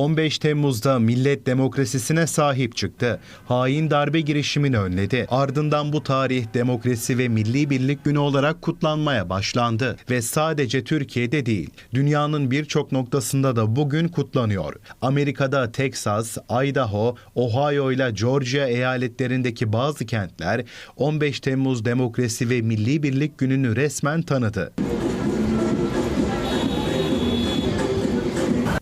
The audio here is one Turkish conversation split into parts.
15 Temmuz'da millet demokrasisine sahip çıktı. Hain darbe girişimini önledi. Ardından bu tarih demokrasi ve milli birlik günü olarak kutlanmaya başlandı. Ve sadece Türkiye'de değil, dünyanın birçok noktasında da bugün kutlanıyor. Amerika'da Texas, Idaho, Ohio ile Georgia eyaletlerindeki bazı kentler 15 Temmuz Demokrasi ve Milli Birlik Günü'nü resmen tanıdı.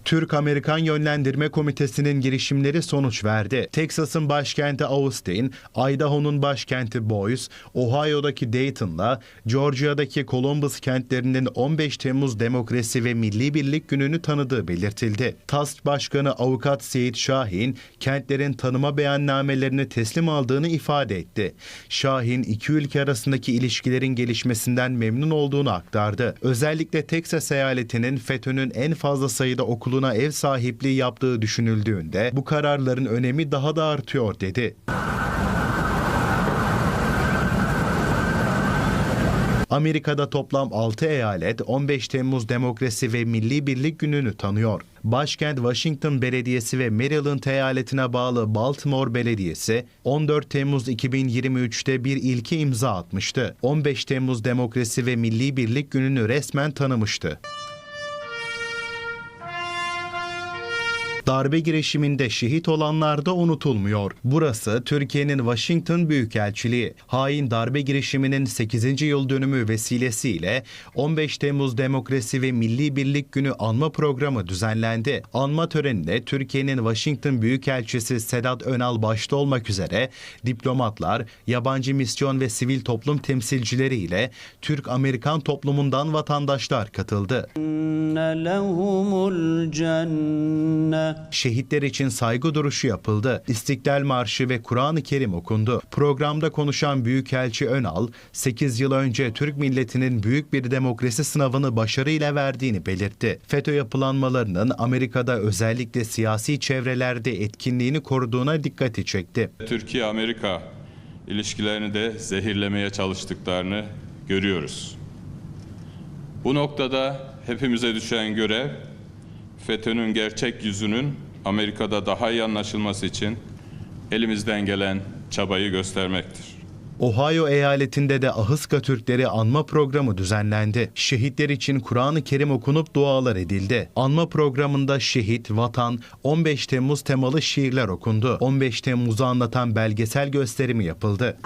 Türk-Amerikan Yönlendirme Komitesi'nin girişimleri sonuç verdi. Texas'ın başkenti Austin, Idaho'nun başkenti Boise, Ohio'daki Dayton'la Georgia'daki Columbus kentlerinin 15 Temmuz Demokrasi ve Milli Birlik Günü'nü tanıdığı belirtildi. TASK Başkanı Avukat Seyit Şahin, kentlerin tanıma beyannamelerini teslim aldığını ifade etti. Şahin, iki ülke arasındaki ilişkilerin gelişmesinden memnun olduğunu aktardı. Özellikle Texas eyaletinin FETÖ'nün en fazla sayıda okuluna ev sahipliği yaptığı düşünüldüğünde bu kararların önemi daha da artıyor dedi. Amerika'da toplam 6 eyalet 15 Temmuz Demokrasi ve Milli Birlik Günü'nü tanıyor. Başkent Washington Belediyesi ve Maryland eyaletine bağlı Baltimore Belediyesi 14 Temmuz 2023'te bir ilki imza atmıştı. 15 Temmuz Demokrasi ve Milli Birlik Günü'nü resmen tanımıştı. Darbe girişiminde şehit olanlar da unutulmuyor. Burası Türkiye'nin Washington Büyükelçiliği. Hain darbe girişiminin 8. yıl dönümü vesilesiyle 15 Temmuz Demokrasi ve Milli Birlik Günü anma programı düzenlendi. Anma törenine Türkiye'nin Washington Büyükelçisi Sedat Önal başta olmak üzere diplomatlar, yabancı misyon ve sivil toplum temsilcileri ile Türk-Amerikan toplumundan vatandaşlar katıldı. لهم الجنة Şehitler için saygı duruşu yapıldı. İstiklal Marşı ve Kur'an-ı Kerim okundu. Programda konuşan Büyükelçi Önal, 8 yıl önce Türk milletinin büyük bir demokrasi sınavını başarıyla verdiğini belirtti. FETÖ yapılanmalarının Amerika'da özellikle siyasi çevrelerde etkinliğini koruduğuna dikkati çekti. Türkiye-Amerika ilişkilerini de zehirlemeye çalıştıklarını görüyoruz. Bu noktada hepimize düşen görev FETÖ'nün gerçek yüzünün Amerika'da daha iyi anlaşılması için elimizden gelen çabayı göstermektir. Ohio eyaletinde de Ahıska Türkleri anma programı düzenlendi. Şehitler için Kur'an-ı Kerim okunup dualar edildi. Anma programında şehit, vatan, 15 Temmuz temalı şiirler okundu. 15 Temmuz'u anlatan belgesel gösterimi yapıldı.